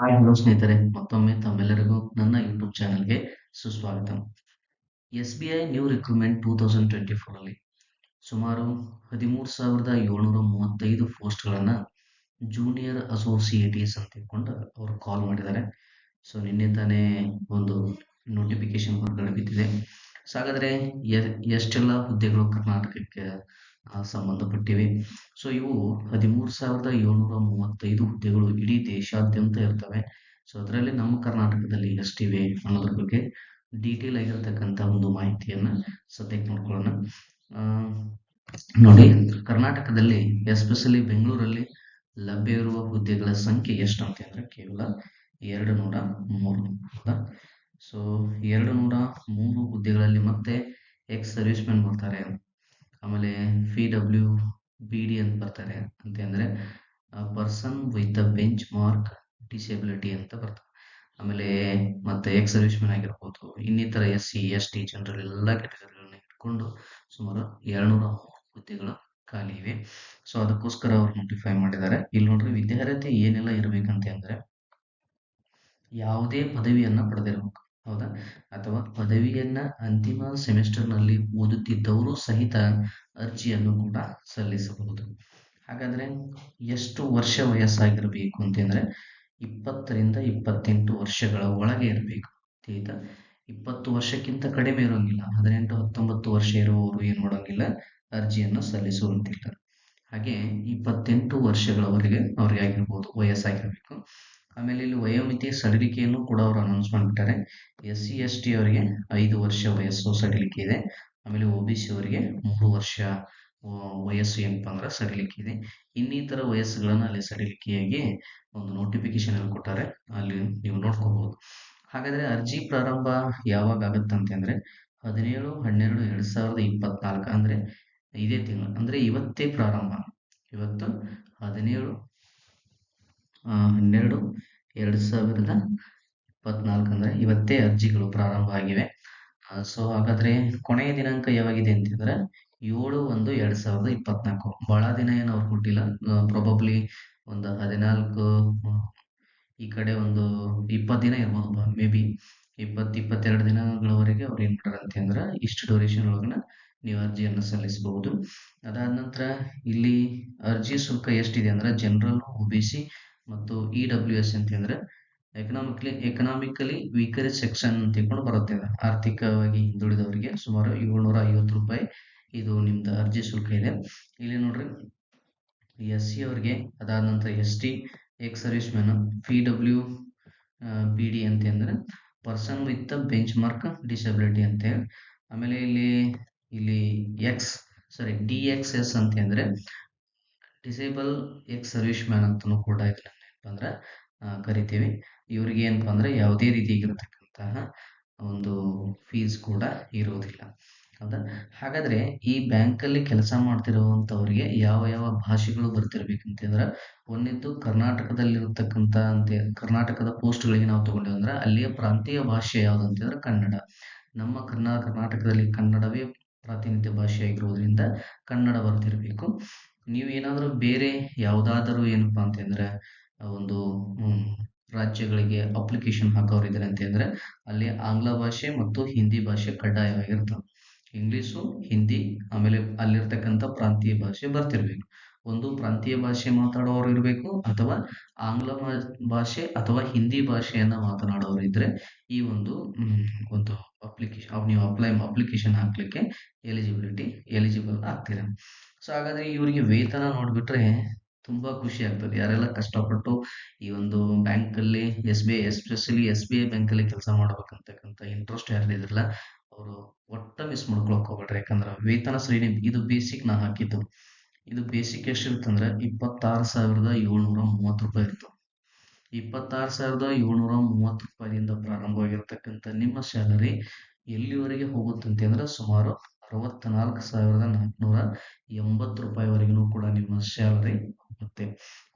Hi, hello ಸ್ನೇಹಿತರೆ. ಮತ್ತೊಮ್ಮೆ ತಮ್ಮೆಲ್ಲರಿಗೂ ನನ್ನ ಯೂಟ್ಯೂಬ್ ಚಾನಲ್ಗೆ ಸುಸ್ವಾಗತ. S B I new recruitment two thousand twenty ಫೋರಲ್ಲಿ ಸುಮಾರು ಹದಿಮೂರು ಸಾವಿರದ ಏಳ್ನೂರ ಮೂವತ್ತೈದು ಪೋಸ್ಟ್ಗಳನ್ನು ಜೂನಿಯರ್ ಅಸೋಸಿಯೇಟೀಸ್ ಅಂತ ತಿಳ್ಕೊಂಡು ಅವರು ಕಾಲ್ ಮಾಡಿದ್ದಾರೆ. ಸೊ ನಿನ್ನೆ ತಾನೇ ಒಂದು ನೋಟಿಫಿಕೇಶನ್ ಹೊರಗಡೆ ಬಿದ್ದಿದೆ. ಸೊ ಹಾಗಾದರೆ ಎಷ್ಟೆಲ್ಲ ಹುದ್ದೆಗಳು ಕರ್ನಾಟಕಕ್ಕೆ ಸಂಬಂಧಪಟ್ಟಿವೆ? ಸೊ ಇವು ಹದಿಮೂರು ಸಾವಿರದ ಏಳ್ನೂರ ಮೂವತ್ತೈದು ಹುದ್ದೆಗಳು ಇಡೀ ದೇಶಾದ್ಯಂತ ಇರ್ತವೆ. ಸೊ ಅದರಲ್ಲಿ ನಮ್ಮ ಕರ್ನಾಟಕದಲ್ಲಿ ಎಷ್ಟಿವೆ ಅನ್ನೋದ್ರ ಬಗ್ಗೆ ಡೀಟೇಲ್ ಆಗಿರ್ತಕ್ಕಂಥ ಒಂದು ಮಾಹಿತಿಯನ್ನ ಸದ್ಯಕ್ಕೆ ನೋಡ್ಕೊಳ್ಳೋಣ. ನೋಡಿ, ಕರ್ನಾಟಕದಲ್ಲಿ ಎಸ್ಪೆಷಲಿ ಬೆಂಗಳೂರಲ್ಲಿ ಲಭ್ಯ ಇರುವ ಹುದ್ದೆಗಳ ಸಂಖ್ಯೆ ಎಷ್ಟು ಅಂತಂದ್ರೆ ಕೇವಲ ಎರಡು ನೂರ ಮೂರು. ಸೊ ಎರಡು ನೂರ ಮೂರು ಹುದ್ದೆಗಳಲ್ಲಿ ಮತ್ತೆ ಎಕ್ಸ್ ಸರ್ವಿಸ್ ಮೆನ್ ಬರ್ತಾರೆ. ಆಮೇಲೆ ಪಿ ಡಬ್ಲ್ಯೂ ಬಿ ಡಿ ಅಂತ ಬರ್ತಾರೆ. ಅಂತ ಅಂದ್ರೆ person with a benchmark disability ಅಂತ ಬರ್ತಾರೆ. ಆಮೇಲೆ ಮತ್ತೆ ಎಕ್ಸ್ ಸರ್ವಿಸ್ ಮೆನ್ ಆಗಿರ್ಬೋದು, ಇನ್ನಿತರ S C S T general ಎಲ್ಲ ಕ್ಯಾಟಗರಿಗಳನ್ನ ಇಟ್ಕೊಂಡು ಸುಮಾರು ಎರಡ್ನೂರ ಮೂರು ಹುದ್ದೆಗಳು ಖಾಲಿ ಇವೆ. ಸೊ ಅದಕ್ಕೋಸ್ಕರ ಅವ್ರು ನೋಟಿಫೈ ಮಾಡಿದ್ದಾರೆ. ಇಲ್ಲಿ ನೋಡ್ರಿ, ವಿದ್ಯಾರ್ಹತೆ ಏನೆಲ್ಲ ಇರಬೇಕಂತ ಅಂದ್ರೆ, ಯಾವುದೇ ಪದವಿಯನ್ನ ಪಡೆದಿರಬೇಕು. ಹೌದಾ? ಅಥವಾ ಪದವಿಯನ್ನ ಅಂತಿಮ ಸೆಮಿಸ್ಟರ್ನಲ್ಲಿ ಓದುತ್ತಿದ್ದವರು ಸಹಿತ ಅರ್ಜಿಯನ್ನು ಕೂಡ ಸಲ್ಲಿಸಬಹುದು. ಹಾಗಾದ್ರೆ ಎಷ್ಟು ವರ್ಷ ವಯಸ್ಸಾಗಿರಬೇಕು ಅಂತಂದ್ರೆ ಇಪ್ಪತ್ತರಿಂದ ಇಪ್ಪತ್ತೆಂಟು ವರ್ಷಗಳ ಒಳಗೆ ಇರಬೇಕು ಆಯ್ತಾ ಇಪ್ಪತ್ತು ವರ್ಷಕ್ಕಿಂತ ಕಡಿಮೆ ಇರೋಂಗಿಲ್ಲ, ಹದಿನೆಂಟು, ಹತ್ತೊಂಬತ್ತು ವರ್ಷ ಇರುವವರು ಏನು ಮಾಡೋಂಗಿಲ್ಲ, ಅರ್ಜಿಯನ್ನು ಸಲ್ಲಿಸುವಂತಿಲ್ಲ. ಹಾಗೆ ಇಪ್ಪತ್ತೆಂಟು ವರ್ಷಗಳವರೆಗೆ ಅವರಿಗೆ ಆಗಿರ್ಬೋದು, ವಯಸ್ಸಾಗಿರ್ಬೇಕು. ಆಮೇಲೆ ಇಲ್ಲಿ ವಯೋಮಿತಿ ಸಡಿಲಿಕೆಯನ್ನು ಕೂಡ ಅವರು ಅನೌನ್ಸ್ ಮಾಡಿಬಿಟ್ಟಾರೆ. ಎಸ್ ಸಿ ಎಸ್ ಟಿ ಅವರಿಗೆ ಐದು ವರ್ಷ ವಯಸ್ಸು ಸಡಿಲಿಕೆ ಇದೆ. ಆಮೇಲೆ ಒ ಬಿ ಸಿ ಅವರಿಗೆ ಮೂರು ವರ್ಷ ವಯಸ್ಸು ಏನಪ್ಪ ಅಂದ್ರೆ ಸಡಿಲಿಕೆ ಇದೆ. ಇನ್ನಿತರ ವಯಸ್ಸುಗಳನ್ನು ಅಲ್ಲಿ ಸಡಿಲಿಕೆಯಾಗಿ ಒಂದು ನೋಟಿಫಿಕೇಶನ್ ಅಲ್ಲಿ ಕೊಟ್ಟಾರೆ. ಅಲ್ಲಿ ನೀವು ನೋಡ್ಕೋಬಹುದು ಹಾಗಾದ್ರೆ ಅರ್ಜಿ ಪ್ರಾರಂಭ ಯಾವಾಗ ಆಗುತ್ತಂತೆ ಅಂದ್ರೆ ಹದಿನೇಳು, ಹನ್ನೆರಡು, ಎರಡ್ ಸಾವಿರದ ಇಪ್ಪತ್ನಾಲ್ಕು ಅಂದ್ರೆ ಇದೇ ತಿಂಗಳು. ಅಂದ್ರೆ ಇವತ್ತೇ ಪ್ರಾರಂಭ. ಇವತ್ತು ಹದಿನೇಳು ಹನ್ನೆರಡು, ಎರಡು ಸಾವಿರದ ಇಪ್ಪತ್ನಾಲ್ಕು ಅಂದ್ರೆ ಇವತ್ತೇ ಅರ್ಜಿಗಳು ಪ್ರಾರಂಭ ಆಗಿವೆ. ಸೊ ಹಾಗಾದ್ರೆ ಕೊನೆಯ ದಿನಾಂಕ ಯಾವಾಗಿದೆ ಅಂತಂದ್ರೆ ಏಳು ಒಂದು ಎರಡ್ ಸಾವಿರದ ಇಪ್ಪತ್ನಾಲ್ಕು. ಬಹಳ ದಿನ ಏನು ಅವ್ರು ಕೊಟ್ಟಿಲ್ಲ. ಪ್ರೊಬಬ್ಲಿ ಒಂದು ಹದಿನಾಲ್ಕು ಈ ಕಡೆ ಒಂದು ಇಪ್ಪತ್ತು ದಿನ ಇರ್ಬೋದು. ಮೇ ಬಿ ಇಪ್ಪತ್ತು, ಇಪ್ಪತ್ತೆರಡು ದಿನಗಳವರೆಗೆ ಅವ್ರು ಏನ್ ಅಂತಂದ್ರೆ ಇಷ್ಟು ಡ್ಯೂರೇಷನ್ ಒಳಗನ ನೀವು ಅರ್ಜಿಯನ್ನು ಸಲ್ಲಿಸಬಹುದು. ಅದಾದ ನಂತರ ಇಲ್ಲಿ ಅರ್ಜಿ ಶುಲ್ಕ ಎಷ್ಟಿದೆ ಅಂದ್ರೆ ಜನರಲ್ ಒ ಮತ್ತು ಇ ಡಬ್ಲ್ಯೂ ಎಸ್ ಅಂತಂದ್ರೆ ಎಕನಾಮಿಕಲಿ ಎಕನಾಮಿಕಲಿ ವೀಕರ್ ಸೆಕ್ಷನ್ ಅಂತ ತಿಳ್ಕೊಂಡು ಬರುತ್ತೆ ಇದು. ಆರ್ಥಿಕವಾಗಿ ಹಿಂದುಳಿದವರಿಗೆ ಸುಮಾರು ಏಳ್ನೂರ ಐವತ್ತು ರೂಪಾಯಿ ಇದು ನಿಮ್ದು ಅರ್ಜಿ ಶುಲ್ಕ ಇದೆ. ಇಲ್ಲಿ ನೋಡ್ರಿ ಎಸ್ ಸಿ ಅವ್ರಿಗೆ ಅದಾದ ನಂತರ S T ex serviceman P W P D ಅಂತಂದ್ರೆ person with benchmark disability ಅಂತ ಹೇಳಿ. ಆಮೇಲೆ ಇಲ್ಲಿ ಇಲ್ಲಿ ex sorry D X S ಅಂತಂದ್ರೆ ಡಿಸೇಬಲ್ ಎಕ್ಸ್ ಸರ್ವಿಸ್ ಮ್ಯಾನ್ ಅಂತಲೂ ಕೂಡ ಏನಪ್ಪ ಅಂದ್ರೆ ಕರಿತೀವಿ. ಇವ್ರಿಗೆ ಏನಪ್ಪ ಅಂದ್ರೆ ಯಾವುದೇ ರೀತಿಯಾಗಿರ್ತಕ್ಕಂತಹ ಒಂದು ಫೀಸ್ ಕೂಡ ಇರುವುದಿಲ್ಲ. ಹೌದಾ? ಹಾಗಾದ್ರೆ ಈ ಬ್ಯಾಂಕ್ ಅಲ್ಲಿ ಕೆಲಸ ಮಾಡ್ತಿರುವಂತವ್ರಿಗೆ ಯಾವ ಯಾವ ಭಾಷೆಗಳು ಬರ್ತಿರ್ಬೇಕಂತಂದ್ರೆ ಒಂದಿದ್ದು ಕರ್ನಾಟಕದಲ್ಲಿರತಕ್ಕಂಥ ಅಂತ, ಕರ್ನಾಟಕದ ಪೋಸ್ಟ್ಗಳಿಗೆ ನಾವು ತಗೊಂಡೇವೆ ಅಂದ್ರೆ ಅಲ್ಲಿಯ ಪ್ರಾಂತೀಯ ಭಾಷೆ ಯಾವ್ದು ಅಂತಂದ್ರೆ ಕನ್ನಡ. ನಮ್ಮ ಕರ್ನಾ, ಕರ್ನಾಟಕದಲ್ಲಿ ಕನ್ನಡವೇ ಪ್ರಾತಿನಿಧ್ಯ ಭಾಷೆ ಆಗಿರೋದ್ರಿಂದ ಕನ್ನಡ ಬರ್ತಿರ್ಬೇಕು. ನೀವು ಏನಾದರೂ ಬೇರೆ ಯಾವುದಾದರೂ ಏನಪ್ಪಾ ಅಂತಂದ್ರೆ ಒಂದು ರಾಜ್ಯಗಳಿಗೆ ಅಪ್ಲಿಕೇಶನ್ ಹಾಕೋರಿದ್ದಾರೆ ಅಂತಂದ್ರೆ ಅಲ್ಲಿ ಆಂಗ್ಲ ಭಾಷೆ ಮತ್ತು ಹಿಂದಿ ಭಾಷೆ ಕಡ್ಡಾಯವಾಗಿರ್ತವೆ. ಇಂಗ್ಲೀಷು, ಹಿಂದಿ, ಆಮೇಲೆ ಅಲ್ಲಿರ್ತಕ್ಕಂಥ ಪ್ರಾಂತೀಯ ಭಾಷೆ ಬರ್ತಿರ್ಬೇಕು. ಒಂದು ಪ್ರಾಂತೀಯ ಭಾಷೆ ಮಾತಾಡೋರು ಇರಬೇಕು ಅಥವಾ ಆಂಗ್ಲ ಭಾಷೆ ಅಥವಾ ಹಿಂದಿ ಭಾಷೆಯನ್ನು ಮಾತನಾಡೋರು ಇದ್ದರೆ ಈ ಒಂದು ಒಂದು ಅಪ್ಲಿಕೇಶನ್ ನೀವು ಅಪ್ಲೈ ಅಪ್ಲಿಕೇಶನ್ ಹಾಕ್ಲಿಕ್ಕೆ ಎಲಿಜಿಬಿಲಿಟಿ ಎಲಿಜಿಬಲ್ ಆಗ್ತೀರ. ಸೊ ಹಾಗಾದ್ರೆ ಇವರಿಗೆ ವೇತನ ನೋಡ್ಬಿಟ್ರೆ ತುಂಬಾ ಖುಷಿ ಆಗ್ತದೆ. ಯಾರೆಲ್ಲ ಕಷ್ಟಪಟ್ಟು ಈ ಒಂದು ಬ್ಯಾಂಕ್ ಅಲ್ಲಿ S B I especially S B I bank ಅಲ್ಲಿ ಕೆಲಸ ಮಾಡ್ಬೇಕಂತಕ್ಕಂಥ ಇಂಟ್ರೆಸ್ಟ್ ಯಾರಿದ್ರಲ್ಲ ಅವರು ಒಟ್ಟ ಮಿಸ್ ಮಾಡ್ಕೊಳಕ್ ಹೋಗ್ಬೇಡ್ರಿ. ಯಾಕಂದ್ರೆ ವೇತನ ಶ್ರೇಣಿ ಇದು ಬೇಸಿಕ್ ನಾ ಹಾಕಿದ್ದು. ಇದು ಬೇಸಿಕ್ ಎಷ್ಟಿರುತ್ತಂದ್ರೆ ಇಪ್ಪತ್ತಾರು ಸಾವಿರದ ಏಳ್ನೂರ ಮೂವತ್ತು ರೂಪಾಯಿ ಇತ್ತು ಇಪ್ಪತ್ತಾರು ಸಾವಿರದ ಏಳ್ನೂರ ಮೂವತ್ತು ರೂಪಾಯಿಯಿಂದ ಪ್ರಾರಂಭವಾಗಿರ್ತಕ್ಕಂಥ ನಿಮ್ಮ ಸ್ಯಾಲರಿ ಎಲ್ಲಿವರೆಗೆ ಹೋಗುತ್ತಂತೆ ಅಂದ್ರೆ ಸುಮಾರು ಅರವತ್ನಾಲ್ಕು ಸಾವಿರದ ನಾಲ್ಕುನೂರ ಎಂಬತ್ತು ರೂಪಾಯಿವರೆಗೂ ಕೂಡ ನಿಮ್ಮ ಸ್ಯಾಲರಿ ಹೋಗುತ್ತೆ.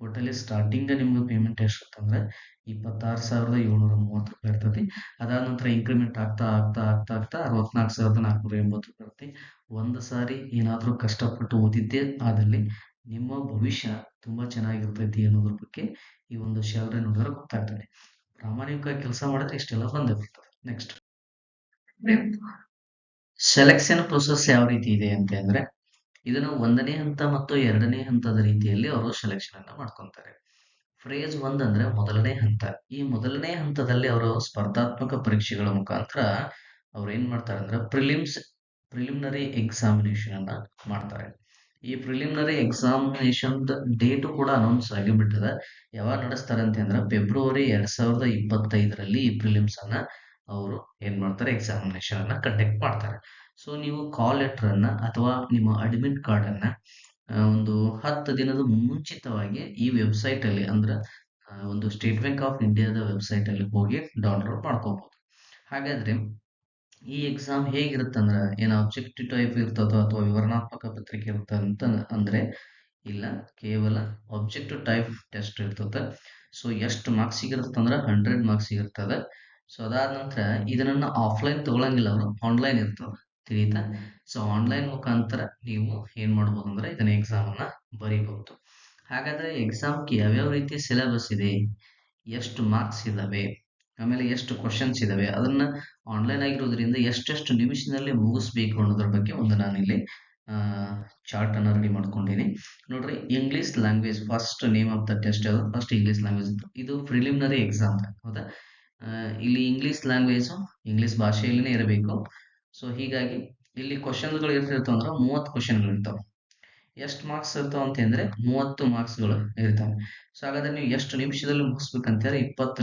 ಒಟ್ಟಲ್ಲಿ ಸ್ಟಾರ್ಟಿಂಗ್ ನಿಮ್ಗೆ ಪೇಮೆಂಟ್ ಎಷ್ಟಿರ್ತಂದ್ರೆ ಇಪ್ಪತ್ತಾರು ಸಾವಿರದ ಏಳ್ನೂರ ಮೂವತ್ತು ರೂಪಾಯಿ ಇರ್ತೈತಿ. ಅದಾದ ನಂತರ ಇನ್ಕ್ರಿಮೆಂಟ್ ಆಗ್ತಾ ಆಗ್ತಾ ಆಗ್ತಾ ಆಗ್ತಾ ಅರವತ್ನಾಲ್ಕು ಸಾವಿರದ ನಾಲ್ಕುನೂರ ಎಂಬತ್ತು ರೂಪಾಯಿ ಇರುತ್ತೆ ಒಂದು ಸಾರಿ ಏನಾದರೂ ಕಷ್ಟಪಟ್ಟು ಓದಿದ್ದೇ ಆದಲ್ಲಿ ನಿಮ್ಮ ಭವಿಷ್ಯ ತುಂಬಾ ಚೆನ್ನಾಗಿರ್ತೈತಿ ಅನ್ನೋದ್ರ ಬಗ್ಗೆ ಈ ಒಂದು ಸ್ಯಾಲ್ರಿ ನೋಡಿದ್ರೆ ಗೊತ್ತಾಗ್ತದೆ. ಪ್ರಾಮಾಣಿಕವಾಗಿ ಕೆಲಸ ಮಾಡಿದ್ರೆ ಇಷ್ಟೆಲ್ಲ ಬಂದೇ ಬರ್ತದೆ. ನೆಕ್ಸ್ಟ್ ಸೆಲೆಕ್ಷನ್ ಪ್ರೊಸೆಸ್ ಯಾವ ರೀತಿ ಇದೆ ಅಂತ ಅಂದ್ರೆ, ಇದನ್ನು ಒಂದನೇ ಹಂತ ಮತ್ತು ಎರಡನೇ ಹಂತದ ರೀತಿಯಲ್ಲಿ ಅವರು ಸೆಲೆಕ್ಷನ್ ಅನ್ನ ಮಾಡ್ಕೊಂತಾರೆ. ಫ್ರೇಜ್ ಒಂದ್ ಅಂದ್ರೆ ಮೊದಲನೇ ಹಂತ. ಈ ಮೊದಲನೇ ಹಂತದಲ್ಲಿ ಅವರು ಸ್ಪರ್ಧಾತ್ಮಕ ಪರೀಕ್ಷೆಗಳ ಮುಖಾಂತರ ಅವ್ರು ಏನ್ ಮಾಡ್ತಾರೆ ಅಂದ್ರೆ ಪ್ರಿಲಿಮ್ಸ್ ಪ್ರಿಲಿಮಿನರಿ ಎಕ್ಸಾಮಿನೇಷನ್ ಅನ್ನ ಮಾಡ್ತಾರೆ. ಈ ಪ್ರಿಲಿಮಿನರಿ ಎಕ್ಸಾಮಿನೇಷನ್ ಡೇಟು ಕೂಡ ಅನೌನ್ಸ್ ಆಗಿಬಿಟ್ಟಿದೆ. ಯಾವಾಗ ನಡೆಸ್ತಾರೆ ಅಂತ ಅಂದ್ರೆ ಫೆಬ್ರವರಿ ಎರಡ್ ಸಾವಿರದ ಇಪ್ಪತ್ತೈದರಲ್ಲಿ ಈ ಪ್ರಿಲಿಮ್ಸ್ ಅನ್ನ ಅವರು ಏನ್ ಮಾಡ್ತಾರೆ ಎಕ್ಸಾಮಿನೇಷನ್ ಅನ್ನ ಕಂಡಕ್ಟ್ ಮಾಡ್ತಾರೆ. ಸೊ ನೀವು ಕಾಲ್ ಲೆಟರ್ ಅನ್ನ ಅಥವಾ ನಿಮ್ಮ ಅಡ್ಮಿಟ್ ಕಾರ್ಡ್ ಅನ್ನ ಒಂದು ಹತ್ತು ದಿನದ ಮುಂಚಿತವಾಗಿ ಈ ವೆಬ್ಸೈಟ್ ಅಲ್ಲಿ ಅಂದ್ರೆ ಒಂದು ಸ್ಟೇಟ್ ಬ್ಯಾಂಕ್ ಆಫ್ ಇಂಡಿಯಾದ ವೆಬ್ಸೈಟ್ ಅಲ್ಲಿ ಹೋಗಿ ಡೌನ್ಲೋಡ್ ಮಾಡ್ಕೋಬಹುದು ಹಾಗಾದ್ರೆ ಈ ಎಕ್ಸಾಮ್ ಹೇಗಿರುತ್ತಂದ್ರ ಏನು ಆಬ್ಜೆಕ್ಟಿವ್ ಟೈಪ್ ಇರ್ತದೋ ಅಥವಾ ವಿವರಣಾತ್ಮಕ ಪತ್ರಿಕೆ ಇರುತ್ತೆ ಅಂತ ಅಂದ್ರೆ, ಇಲ್ಲ, ಕೇವಲ ಆಬ್ಜೆಕ್ಟಿವ್ ಟೈಪ್ ಟೆಸ್ಟ್ ಇರ್ತದೆ. ಸೊ ಎಷ್ಟು ಮಾರ್ಕ್ಸ್ ಇರುತ್ತಂದ್ರೆ ಹಂಡ್ರೆಡ್ ಮಾರ್ಕ್ಸ್ ಇರ್ತದೆ ಸೊ ಅದಾದ ನಂತರ ಇದನ್ನ ಆಫ್ಲೈನ್ ತಗೊಳಂಗಿಲ್ಲ ಅವರು ಆನ್ಲೈನ್ ಇರ್ತದೆ ತಿಳಿತಾ? ಸೊ ಆನ್ಲೈನ್ ಮುಖಾಂತರ ನೀವು ಏನ್ ಮಾಡ್ಬೋದು ಅಂದ್ರೆ ಇದನ್ನ ಎಕ್ಸಾಮ್ ಅನ್ನ ಬರೀಬಹುದು. ಹಾಗಾದ್ರೆ ಎಕ್ಸಾಮ್ಗೆ ಯಾವ್ಯಾವ ರೀತಿ ಸಿಲೆಬಸ್ ಇದೆ, ಎಷ್ಟು ಮಾರ್ಕ್ಸ್ ಇದಾವೆ, ಆಮೇಲೆ ಎಷ್ಟು ಕ್ವಶನ್ಸ್ ಇದಾವೆ, ಅದನ್ನ ಆನ್ಲೈನ್ ಆಗಿರೋದ್ರಿಂದ ಎಷ್ಟೆಷ್ಟು ನಿಮಿಷದಲ್ಲಿ ಮುಗಿಸ್ಬೇಕು ಅನ್ನೋದ್ರ ಬಗ್ಗೆ ಒಂದು ನಾನಿಲ್ಲಿ ಚಾರ್ಟ್ ಅನ್ನ ರೆಡಿ ಮಾಡ್ಕೊಂಡಿನಿ. ನೋಡ್ರಿ English language first name of the test ಯಾವುದು? ಫಸ್ಟ್ ಇಂಗ್ಲಿಷ್ ಲ್ಯಾಂಗ್ವೇಜ್ ಇದು ಪ್ರಿಲಿಮಿನರಿ ಎಕ್ಸಾಮ್ ಹೌದಾ? ಇಲ್ಲಿ ಇಂಗ್ಲಿಷ್ ಲ್ಯಾಂಗ್ವೇಜ್ ಇಂಗ್ಲಿಷ್ ಭಾಷೆಯಲ್ಲಿನೇ ಇರಬೇಕು. ಸೊ ಹೀಗಾಗಿ ಇಲ್ಲಿ ಕ್ವಶನ್ಗಳು ಇರ್ತಿರ್ತಾವ ಅಂದ್ರೆ ಮೂವತ್ತು ಕ್ವಶನ್ಗಳು ಇರ್ತಾವೆ. ಎಷ್ಟು ಮಾರ್ಕ್ಸ್ ಇರ್ತಾವ ಅಂತಂದ್ರೆ ಮೂವತ್ತು ಮಾರ್ಕ್ಸ್ಗಳು ಇರ್ತಾವೆ. ಸೊ ಹಾಗಾದ್ರೆ ನೀವು ಎಷ್ಟು ನಿಮಿಷದಲ್ಲಿ ಮುಗಿಸ್ಬೇಕಂತಾರೆ ಇಪ್ಪತ್ತು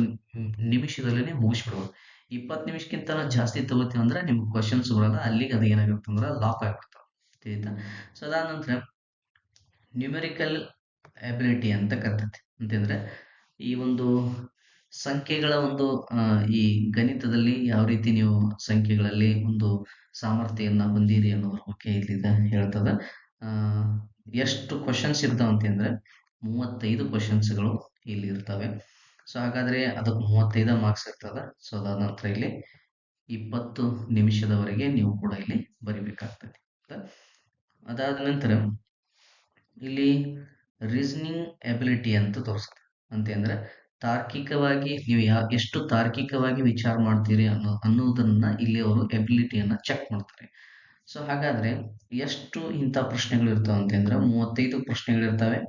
ನಿಮಿಷದಲ್ಲೇ ಮುಗಿಸ್ಬಿಡ್ಬೋದು. ಇಪ್ಪತ್ತು ನಿಮಿಷಕ್ಕಿಂತ ಜಾಸ್ತಿ ತಗೋತೀವಿ ಅಂದ್ರೆ ನಿಮ್ಗೆ ಕ್ವಶನ್ಸ್ ಬರಲ್ಲ, ಅಲ್ಲಿಗೆ ಅದು ಏನಾಗುತ್ತೆ ಅಂದ್ರೆ ಲಾಕ್ ಆಗ್ಬಿಡ್ತಾವೆ. ತಿಳಿತಾ? ಸೊ ಅದಾದ ನಂತರ ನ್ಯೂಮೆರಿಕಲ್ ಎಬಿಲಿಟಿ ಅಂತ ಕರ್ತೈತಿ. ಅಂತಂದ್ರೆ ಈ ಒಂದು ಸಂಖ್ಯೆಗಳ ಒಂದು ಈ ಗಣಿತದಲ್ಲಿ ಯಾವ ರೀತಿ ನೀವು ಸಂಖ್ಯೆಗಳಲ್ಲಿ ಒಂದು ಸಾಮರ್ಥ್ಯವನ್ನು ಹೊಂದಿರಿ ಅನ್ನೋದ್ರ ಬಗ್ಗೆ ಇಲ್ಲಿದ ಹೇಳ್ತದ. ಎಷ್ಟು ಕ್ವಶನ್ಸ್ ಇರ್ತಾವ ಅಂತಂದ್ರೆ ಮೂವತ್ತೈದು ಕ್ವಶನ್ಸ್ಗಳು ಇಲ್ಲಿ ಇರ್ತವೆ. ಸೊ ಹಾಗಾದ್ರೆ ಅದಕ್ಕೆ ಮೂವತ್ತೈದು ಮಾರ್ಕ್ಸ್ ಇರ್ತದ. ಸೊ ಅದಾದ ನಂತರ ಇಲ್ಲಿ ಇಪ್ಪತ್ತು ನಿಮಿಷದವರೆಗೆ ನೀವು ಕೂಡ ಇಲ್ಲಿ ಬರಿಬೇಕಾಗ್ತದೆ. ಅದಾದ ನಂತರ ಇಲ್ಲಿ ರೀಸನಿಂಗ್ ಎಬಿಲಿಟಿ ಅಂತ ತೋರಿಸ್ತದೆ ಅಂತಂದ್ರೆ ತಾರ್ಕಿಕವಾಗಿ ನೀವು ಯಾ, ಎಷ್ಟು ತಾರ್ಕಿಕವಾಗಿ ವಿಚಾರ ಮಾಡ್ತೀರಿ ಅನ್ನೋ ಅನ್ನೋದನ್ನ ಇಲ್ಲಿ ಅವರು ಎಬಿಲಿಟಿಯನ್ನು ಚೆಕ್ ಮಾಡ್ತಾರೆ. ಸೊ ಹಾಗಾದ್ರೆ ಎಷ್ಟು ಇಂಥ ಪ್ರಶ್ನೆಗಳು ಇರ್ತಾವ ಅಂತಂದ್ರೆ ಮೂವತ್ತೈದು ಪ್ರಶ್ನೆಗಳು ಇರ್ತವೆ.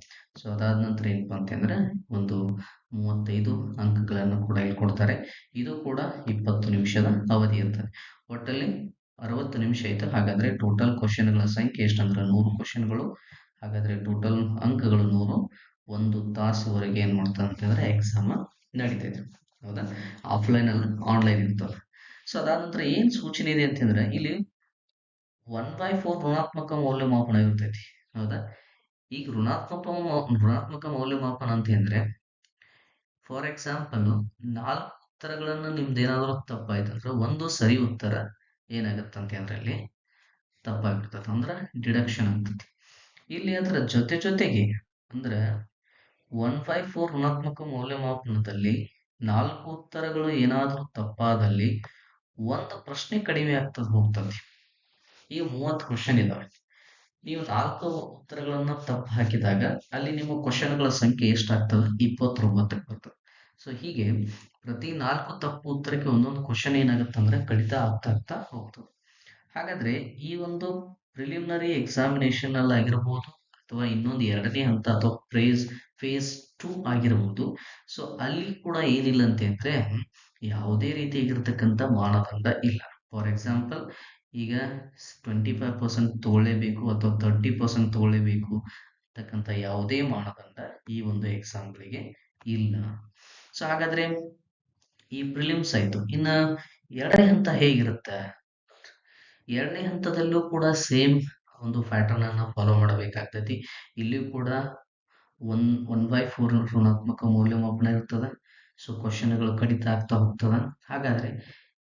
ಸೊ ಅದಾದ ನಂತರ ಏನಪ್ಪಾ ಅಂತಂದ್ರೆ ಒಂದು ಮೂವತ್ತೈದು ಅಂಕಗಳನ್ನು ಕೂಡ ಇಲ್ಲಿ ಕೊಡ್ತಾರೆ. ಇದು ಕೂಡ ಇಪ್ಪತ್ತು ನಿಮಿಷದ ಅವಧಿ ಇರ್ತದೆ ಒಟ್ಟಲ್ಲಿ ಅರವತ್ತು ನಿಮಿಷ ಆಯ್ತು. ಹಾಗಾದ್ರೆ ಟೋಟಲ್ ಕ್ವಶನ್ಗಳ ಸಂಖ್ಯೆ ಎಷ್ಟಂದ್ರೆ ನೂರು ಕ್ವಶನ್ಗಳು ಹಾಗಾದ್ರೆ ಟೋಟಲ್ ಅಂಕಗಳು ನೂರು. ಒಂದು ತಾಸುವರೆಗೆ ಏನ್ ಮಾಡ್ತಾರೆ ಅಂತಂದ್ರೆ ಎಕ್ಸಾಮ್ ನಡೀತೈತೆ ಹೌದಾ? ಆಫ್ಲೈನ್ ಅಲ್ಲ ಆನ್ಲೈನ್ ಇರ್ತಲ್ಲ ಸೊ ಅದಾದ ನಂತರ ಏನ್ ಸೂಚನೆ ಇದೆ ಅಂತಂದ್ರೆ ಇಲ್ಲಿ ಒನ್ ಬೈ ಫೋರ್ ಋಣಾತ್ಮಕ ಮೌಲ್ಯಮಾಪನ ಇರ್ತೈತಿ. ಹೌದಾ? ಈಗ ಋಣಾತ್ಮಕ ಋಣಾತ್ಮಕ ಮೌಲ್ಯಮಾಪನ ಅಂತ ಅಂದ್ರೆ ಫಾರ್ ಎಕ್ಸಾಂಪಲ್ ನಾಲ್ಕು ಉತ್ತರಗಳನ್ನು ನಿಮ್ದು ಏನಾದರೂ ತಪ್ಪಾಯ್ತು ಅಂದ್ರೆ, ಒಂದು ಸರಿ ಉತ್ತರ ಏನಾಗುತ್ತೆ ಅಂತ ಅಂದ್ರೆ ಅಲ್ಲಿ ತಪ್ಪಾಗಿರ್ತದೆ ಅಂದ್ರೆ ಡಿಡಕ್ಷನ್ ಆಗ್ತೈತಿ. ಇಲ್ಲಿ ಅದರ ಜೊತೆ ಜೊತೆಗೆ ಅಂದ್ರೆ ಒನ್ ಫೈವ್ ಫೋರ್ ಋಣಾತ್ಮಕ ಮೌಲ್ಯಮಾಪನದಲ್ಲಿ ನಾಲ್ಕು ಉತ್ತರಗಳು ಏನಾದರೂ ತಪ್ಪಾದಲ್ಲಿ ಒಂದು ಪ್ರಶ್ನೆ ಕಡಿಮೆ ಆಗ್ತದ ಹೋಗ್ತದೆ. ಈಗ ಮೂವತ್ತು ಕ್ವಶನ್ ಇದಾವೆ. ನೀವು ನಾಲ್ಕು ಉತ್ತರಗಳನ್ನ ತಪ್ಪು ಹಾಕಿದಾಗ ಅಲ್ಲಿ ನಿಮ್ಮ ಕ್ವಶನ್ಗಳ ಸಂಖ್ಯೆ ಎಷ್ಟಾಗ್ತದೆ? ಇಪ್ಪತ್ತೊಂಬತ್ತಕ್ಕೆ ಬರ್ತದೆ ಸೊ ಹೀಗೆ ಪ್ರತಿ ನಾಲ್ಕು ತಪ್ಪು ಉತ್ತರಕ್ಕೆ ಒಂದೊಂದು ಕ್ವಶನ್ ಏನಾಗುತ್ತೆ ಅಂದ್ರೆ ಕಡಿತ ಆಗ್ತಾ ಆಗ್ತಾ ಹೋಗ್ತದೆ. ಹಾಗಾದ್ರೆ ಈ ಒಂದು ಪ್ರಿಲಿಮಿನರಿ ಎಕ್ಸಾಮಿನೇಷನ್ ಅಲ್ಲಿ ಆಗಿರಬಹುದು ಅಥವಾ ಇನ್ನೊಂದು ಎರಡನೇ ಹಂತ ಅಥವಾ ಫೇಸ್ ಫೇಸ್ ಟೂ ಆಗಿರಬಹುದು ಸೊ ಅಲ್ಲಿ ಕೂಡ ಏನಿಲ್ಲ ಅಂತ ಅಂದ್ರೆ ಯಾವುದೇ ರೀತಿಯಾಗಿರ್ತಕ್ಕಂಥ ಮಾನದಂಡ ಇಲ್ಲ. ಫಾರ್ ಎಕ್ಸಾಂಪಲ್ ಈಗ ಟ್ವೆಂಟಿ ಫೈವ್ ಪರ್ಸೆಂಟ್ ತಗೊಳ್ಳೇಬೇಕು ಅಥವಾ ತರ್ಟಿ ಪರ್ಸೆಂಟ್ ತಗೊಳ್ಳೇಬೇಕು ಅಂತಕ್ಕಂಥ ಯಾವುದೇ ಮಾನದಂಡ ಈ ಒಂದು ಎಕ್ಸಾಮ್ಗಳಿಗೆ ಇಲ್ಲ. ಸೊ ಹಾಗಾದ್ರೆ ಈ ಪ್ರಿಲಿಮ್ಸ್ ಆಯ್ತು. ಇನ್ನ ಎರಡನೇ ಹಂತ ಹೇಗಿರುತ್ತೆ? ಎರಡನೇ ಹಂತದಲ್ಲೂ ಕೂಡ ಸೇಮ್ ಒಂದು ಪ್ಯಾಟರ್ನ್ ಅನ್ನ ಫಾಲೋ ಮಾಡಬೇಕಾಗ್ತೈತಿ. ಇಲ್ಲಿಯೂ ಕೂಡ ಒನ್ ಒನ್ ಬೈ ಫೋರ್ ಋಣಾತ್ಮಕ ಮೌಲ್ಯಮಾಪನ ಇರ್ತದೆ. ಸೊ ಕ್ವಶನ್ಗಳು ಕಡಿತ ಆಗ್ತಾ ಹೋಗ್ತದ. ಹಾಗಾದ್ರೆ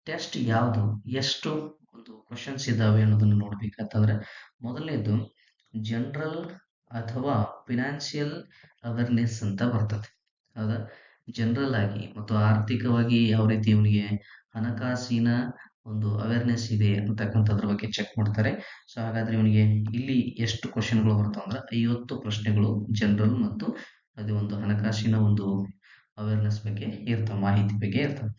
ಟೆಸ್ಟ್ ಯಾವುದು, ಎಷ್ಟು ಒಂದು ಕ್ವಶನ್ಸ್ ಇದಾವೆ ಅನ್ನೋದನ್ನು ನೋಡ್ಬೇಕಂತಂದ್ರೆ ಮೊದಲನೇದು ಜನರಲ್ ಅಥವಾ ಫಿನಾನ್ಷಿಯಲ್ ಅವೇರ್ನೆಸ್ ಅಂತ ಬರ್ತದೆ. ಹೌದಾ? ಜನರಲ್ ಆಗಿ ಮತ್ತು ಆರ್ಥಿಕವಾಗಿ ಯಾವ ರೀತಿ ಇವನಿಗೆ ಹಣಕಾಸಿನ ಒಂದು ಅವೇರ್ನೆಸ್ ಇದೆ ಅಂತಕ್ಕಂಥದ್ರ ಬಗ್ಗೆ ಚೆಕ್ ಮಾಡ್ತಾರೆ. ಸೊ ಹಾಗಾದ್ರೆ ಇವನಿಗೆ ಇಲ್ಲಿ ಎಷ್ಟು ಕ್ವಶನ್ಗಳು ಬರ್ತಾವ ಅಂದ್ರೆ ಐವತ್ತು ಪ್ರಶ್ನೆಗಳು ಜನರಲ್ ಮತ್ತು ಅದು ಒಂದು ಹಣಕಾಸಿನ ಒಂದು ಅವೇರ್ನೆಸ್ ಬಗ್ಗೆ ಇರ್ತವೆ, ಮಾಹಿತಿ ಬಗ್ಗೆ ಇರ್ತವೆ.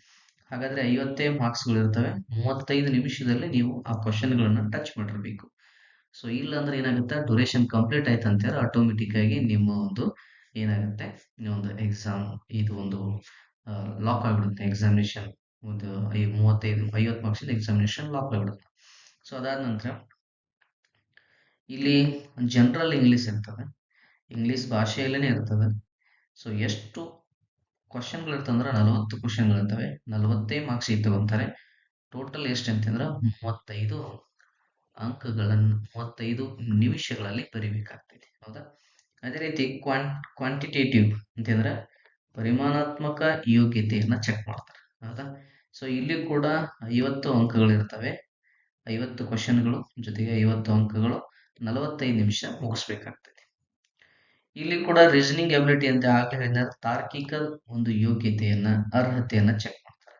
ಹಾಗಾದ್ರೆ ಐವತ್ತೇ ಮಾರ್ಕ್ಸ್ಗಳು ಇರ್ತವೆ. ಮೂವತ್ತೈದು ನಿಮಿಷದಲ್ಲಿ ನೀವು ಆ ಕ್ವಶನ್ಗಳನ್ನ ಟಚ್ ಮಾಡಿರ್ಬೇಕು. ಸೊ ಇಲ್ಲ ಅಂದ್ರೆ ಏನಾಗುತ್ತೆ? ಡ್ಯೂರೇಷನ್ ಕಂಪ್ಲೀಟ್ ಆಯ್ತು ಅಂತಾರೆ ಆಟೋಮೆಟಿಕ್ ಆಗಿ ನಿಮ್ಮ ಒಂದು ಏನಾಗುತ್ತೆ? ಒಂದು ಎಕ್ಸಾಮ್ ಇದು ಒಂದು ಲಾಕ್ ಆಗಿಬಿಡುತ್ತೆ ಎಕ್ಸಾಮಿನೇಷನ್ ಒಂದು ಐ, ಮೂವತ್ತೈದು, ಐವತ್ತು ಮಾರ್ಕ್ಸಿಂದ ಎಕ್ಸಾಮಿನೇಷನ್ ಲಾಕ್ ಆಗಿಬಿಡುತ್ತೆ ಸೊ ಅದಾದ ನಂತರ ಇಲ್ಲಿ ಜನರಲ್ ಇಂಗ್ಲೀಷ್ ಇರ್ತದೆ. ಇಂಗ್ಲೀಷ್ ಭಾಷೆಯಲ್ಲೇ ಇರ್ತದೆ. ಸೊ ಎಷ್ಟು ಕ್ವಶನ್ಗಳು ಇರ್ತಂದ್ರೆ ನಲವತ್ತು ಕ್ವಶನ್ಗಳು ಇರ್ತವೆ. ನಲವತ್ತೇ ಮಾರ್ಕ್ಸ್ ಇತ್ತು ಅಂತಾರೆ. ಟೋಟಲ್ ಎಷ್ಟು ಅಂತಂದ್ರೆ ಮೂವತ್ತೈದು ಅಂಕಗಳನ್ನು, ಮೂವತ್ತೈದು ನಿಮಿಷಗಳಲ್ಲಿ ಬರಿಬೇಕಾಗ್ತದೆ. ಹೌದಾ? ಅದೇ ರೀತಿ ಕ್ವಾನ್ ಕ್ವಾಂಟಿಟೇಟಿವ್ ಅಂತಂದ್ರೆ ಪರಿಮಾಣಾತ್ಮಕ ಯೋಗ್ಯತೆಯನ್ನು ಚೆಕ್ ಮಾಡ್ತಾರೆ. ಹೌದಾ? ಸೊ ಇಲ್ಲಿ ಕೂಡ ಐವತ್ತು ಅಂಕಗಳು ಇರ್ತವೆ ಐವತ್ತು ಕ್ವಶನ್ಗಳು ಜೊತೆಗೆ ಐವತ್ತು ಅಂಕಗಳು ನಲವತ್ತೈದು ನಿಮಿಷ ಮುಗಿಸ್ಬೇಕಾಗ್ತದೆ. ಇಲ್ಲಿ ಕೂಡ ರೀಸನಿಂಗ್ ಎಬಿಲಿಟಿ ಅಂತ ಆಗಲೇ ತಾರ್ಕಿಕ ಒಂದು ಯೋಗ್ಯತೆಯನ್ನ, ಅರ್ಹತೆಯನ್ನ ಚೆಕ್ ಮಾಡ್ತಾರೆ.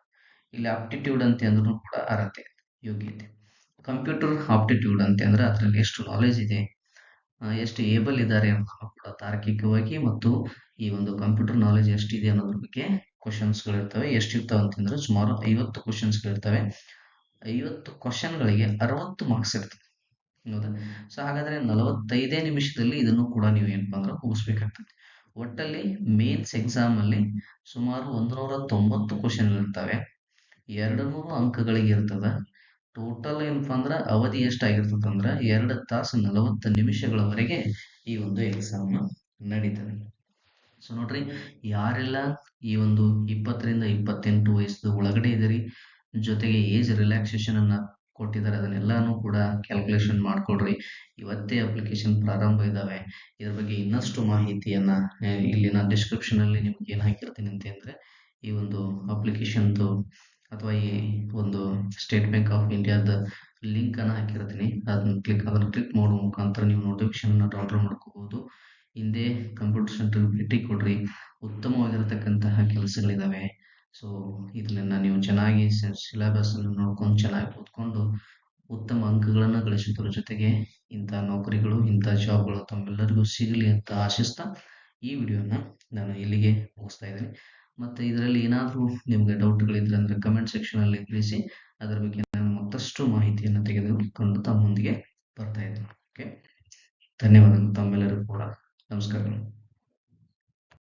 ಇಲ್ಲಿ ಆಪ್ಟಿಟ್ಯೂಡ್ ಅಂತ ಅಂದ್ರೂ ಕೂಡ ಅರ್ಹತೆ, ಯೋಗ್ಯತೆ. ಕಂಪ್ಯೂಟರ್ ಆಪ್ಟಿಟ್ಯೂಡ್ ಅಂತ ಅಂದ್ರೆ ಅದರಲ್ಲಿ ಎಷ್ಟು ನಾಲೆಜ್ ಇದೆ ಎಷ್ಟು ಏಬಲ್ ಇದ್ದಾರೆ ಅನ್ನೋದನ್ನು ಕೂಡ ತಾರ್ಕಿಕವಾಗಿ ಮತ್ತು ಈ ಒಂದು ಕಂಪ್ಯೂಟರ್ ನಾಲೆಜ್ ಎಷ್ಟಿದೆ ಅನ್ನೋದ್ರ ಬಗ್ಗೆ ಕ್ವಶನ್ಸ್ಗಳು ಇರ್ತವೆ ಎಷ್ಟಿರ್ತಾವೆ ಅಂತಂದ್ರೆ ಸುಮಾರು ಐವತ್ತು ಕ್ವಶನ್ಸ್ಗಳು ಇರ್ತವೆ ಐವತ್ತು ಕ್ವಶನ್ಗಳಿಗೆ ಅರವತ್ತು ಮಾರ್ಕ್ಸ್ ಇರ್ತವೆ. ಹೌದಾ? ಸೊ ಹಾಗಾದ್ರೆ ನಲವತ್ತೈದೇ ನಿಮಿಷದಲ್ಲಿ ಇದನ್ನು ಕೂಡ ನೀವು ಏನಪ್ಪ ಅಂದ್ರೆ ಮುಗಿಸ್ಬೇಕಾಗ್ತದೆ. ಒಟ್ಟಲ್ಲಿ ಮೇನ್ಸ್ ಎಕ್ಸಾಮಲ್ಲಿ ಸುಮಾರು ನೂರ ತೊಂಬತ್ತು ಕ್ವಶನ್ಗಳಿರ್ತವೆ ಎರಡು ನೂರು ಅಂಕಗಳಿಗೆ ಇರ್ತದ. ಟೋಟಲ್ ಏನಪ್ಪಾ ಅಂದ್ರೆ ಅವಧಿ ಎಷ್ಟಾಗಿರ್ತದೆ ಅಂದ್ರೆ ಎರಡು ತಾಸು ನಲವತ್ತು ನಿಮಿಷಗಳವರೆಗೆ ಈ ಒಂದು ಎಕ್ಸಾಮ್ ನಡೀತದೆ. ಸೊ ನೋಡ್ರಿ, ಯಾರೆಲ್ಲ ಈ ಒಂದು ಇಪ್ಪತ್ತರಿಂದ ಇಪ್ಪತ್ತೆಂಟು ವಯಸ್ಸು ಒಳಗಡೆ ಇದೀರಿ ಜೊತೆಗೆ ಏಜ್ ರಿಲ್ಯಾಕ್ಸೇಷನ್ ಅನ್ನ ಕೊಟ್ಟಿದ್ದಾರೆ, ಅದನ್ನೆಲ್ಲಾನು ಕೂಡ ಕ್ಯಾಲ್ಕುಲೇಷನ್ ಮಾಡ್ಕೊಳ್ರಿ ಇವತ್ತೇ ಅಪ್ಲಿಕೇಶನ್ ಪ್ರಾರಂಭ ಇದ್ದಾವೆ. ಇದ್ರ ಬಗ್ಗೆ ಇನ್ನಷ್ಟು ಮಾಹಿತಿಯನ್ನ ಇಲ್ಲಿ ನಾನು ಡಿಸ್ಕ್ರಿಪ್ಷನ್ ಅಲ್ಲಿ ನಿಮ್ಗೆ ಏನ್ ಹಾಕಿರ್ತೀನಿ ಅಂತಂದ್ರೆ ಈ ಒಂದು ಅಪ್ಲಿಕೇಶನ್ದು ಅಥವಾ ಈ ಒಂದು ಸ್ಟೇಟ್ ಬ್ಯಾಂಕ್ ಆಫ್ ಇಂಡಿಯಾದ ಲಿಂಕ್ ಅನ್ನ ಹಾಕಿರ್ತೀನಿ. ಅದನ್ನ ಕ್ಲಿಕ್ ಅದನ್ನ ಕ್ಲಿಕ್ ಮಾಡುವ ಮುಖಾಂತರ ನೀವು ನೋಟಿಫಿಕೇಶನ್ ಡೌನ್ಲೋಡ್ ಮಾಡ್ಕೋಬಹುದು. ಹಿಂದೆ ಕಂಪ್ಯೂಟರ್ ಸೆಂಟರ್ ಭೇಟಿ ಕೊಡ್ರಿ. ಉತ್ತಮವಾಗಿರತಕ್ಕಂತಹ ಕೆಲಸಗಳಿದ್ದಾವೆ ಸೊ ಇದನ್ನ ನೀವು ಚೆನ್ನಾಗಿ ಸಿಲೆಬಸ್ ಅನ್ನು ನೋಡ್ಕೊಂಡು ಚೆನ್ನಾಗಿ ಓದ್ಕೊಂಡು ಉತ್ತಮ ಅಂಕಗಳನ್ನು ಗಳಿಸುವುದರ ಜೊತೆಗೆ ಇಂಥ ನೌಕರಿಗಳು, ಇಂಥ ಜಾಬ್ಗಳು ತಮ್ಮೆಲ್ಲರಿಗೂ ಸಿಗಲಿ ಅಂತ ಆಶಿಸ್ತಾ ಈ ವಿಡಿಯೋನ ನಾನು ಇಲ್ಲಿಗೆ ಮುಗಿಸ್ತಾ ಇದ್ದೀನಿ. ಮತ್ತು ಇದರಲ್ಲಿ ಏನಾದರೂ ನಿಮಗೆ ಡೌಟ್ಗಳಿದ್ರೆ ಅಂದರೆ ಕಮೆಂಟ್ ಸೆಕ್ಷನಲ್ಲಿ ತಿಳಿಸಿ, ಅದರ ಬಗ್ಗೆ ನಾನು ಮತ್ತಷ್ಟು ಮಾಹಿತಿಯನ್ನು ತೆಗೆದುಕೊಂಡು ತಮ್ಮೊಂದಿಗೆ ಬರ್ತಾ ಇದ್ದೀನಿ. ಓಕೆ ಧನ್ಯವಾದಗಳು ತಮ್ಮೆಲ್ಲರಿಗೂ ಕೂಡ. नमस्कार।